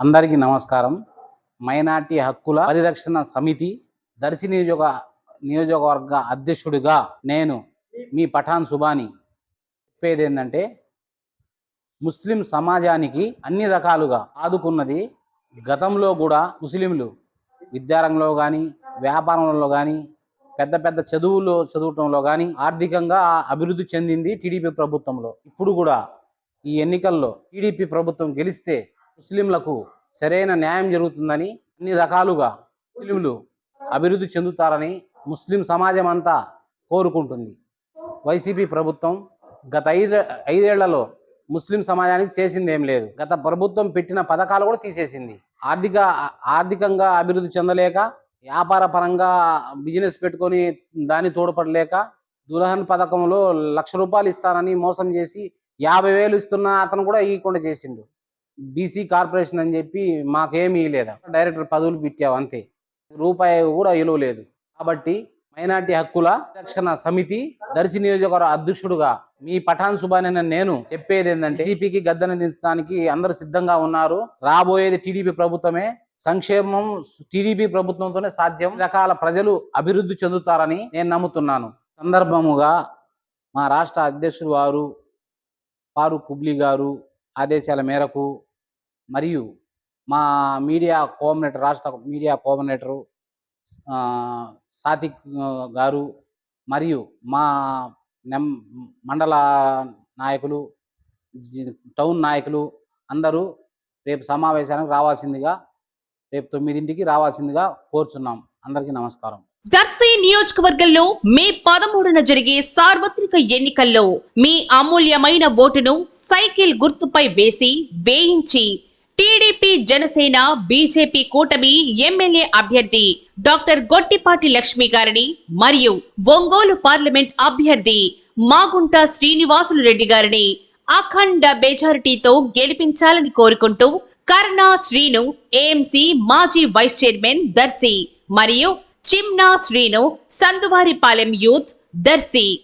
అందరికీ నమస్కారం. మైనార్టీ హక్కుల పరిరక్షణ సమితి దర్శి నియోజక నియోజకవర్గ అధ్యక్షుడిగా నేను మీ పఠాన్ సుబాని చెప్పేది ఏంటంటే ముస్లిం సమాజానికి అన్ని రకాలుగా ఆదుకున్నది గతంలో కూడా ముస్లింలు. విద్యారంగంలో కానీ వ్యాపారంలో కానీ పెద్ద పెద్ద చదువుల్లో చదవటంలో కానీ ఆర్థికంగా అభివృద్ధి చెందింది టీడీపీ ప్రభుత్వంలో. ఇప్పుడు కూడా ఈ ఎన్నికల్లో టీడీపీ ప్రభుత్వం గెలిస్తే ముస్లింలకు సరైన న్యాయం జరుగుతుందని అన్ని రకాలుగా ముస్లింలు అభివృద్ధి చెందుతారని ముస్లిం సమాజం అంతా కోరుకుంటుంది. వైసీపీ ప్రభుత్వం గత ఐదు ఐదేళ్ళలో ముస్లిం సమాజానికి చేసింది ఏం లేదు. గత ప్రభుత్వం పెట్టిన పథకాలు కూడా తీసేసింది. ఆర్థిక ఆర్థికంగా అభివృద్ధి చెందలేక వ్యాపార పరంగా బిజినెస్ పెట్టుకొని దాన్ని తోడ్పడలేక దులహన్ పథకంలో లక్ష రూపాయలు ఇస్తానని మోసం చేసి యాభై వేలు ఇస్తున్న అతను కూడా ఇవ్వకుండా చేసిండు. బీసీ కార్పొరేషన్ అని చెప్పి మాకేమీ లేదా. డైరెక్టర్ పదవులు పెట్టావు అంతే. రూపాయి కూడా విలువ లేదు. కాబట్టి మైనార్టీ హక్కుల రక్షణ సమితి దర్శి నియోజకవర్గ అధ్యక్షుడుగా మీ పఠాన్ సుబాన్ నేను చెప్పేది ఏంటంటే సిపికి గద్దెన దించడానికి అందరు సిద్ధంగా ఉన్నారు. రాబోయేది టీడీపీ ప్రభుత్వమే. సంక్షేమం టీడీపీ ప్రభుత్వంతోనే సాధ్యం. రకాల ప్రజలు అభివృద్ధి చెందుతారని నేను నమ్ముతున్నాను. సందర్భముగా మా రాష్ట్ర అధ్యక్షుడు వారు ఫారూక్ కుబ్లీ గారు ఆదేశాల మేరకు మరియు మా మీడియా కోఆర్డినేటర్ రాష్ట్ర మీడియా కోఆర్డినేటరు సాతిక్ గారు మరియు మా నెం మండల నాయకులు టౌన్ నాయకులు అందరూ రేపు సమావేశానికి రావాల్సిందిగా రేపు తొమ్మిదింటికి రావాల్సిందిగా కోరుచున్నాం. అందరికీ నమస్కారం. దర్శి నియోజకవర్గంలో మే పదమూడున జరిగే సార్వత్రిక ఎన్నికల్లో మీ అమూల్యమైన ఓటును సైకిల్ గుర్తుపై వేసి వేయించి టీడీపీ జనసేన బీజేపీ కూటమి ఎమ్మెల్యే అభ్యర్థి డాక్టర్ గొట్టిపాటి లక్ష్మి గారిని మరియు ఒంగోలు పార్లమెంట్ అభ్యర్థి మాగుంట శ్రీనివాసులు రెడ్డి గారిని అఖండ మెజారిటీతో గెలిపించాలని కోరుకుంటూ కర్ణా శ్రీను ఏఎంసీ మాజీ వైస్ చైర్మన్ దర్శి మరియు చిమ్నా శ్రీను సందువారిపాలెం యూత్ దర్శి.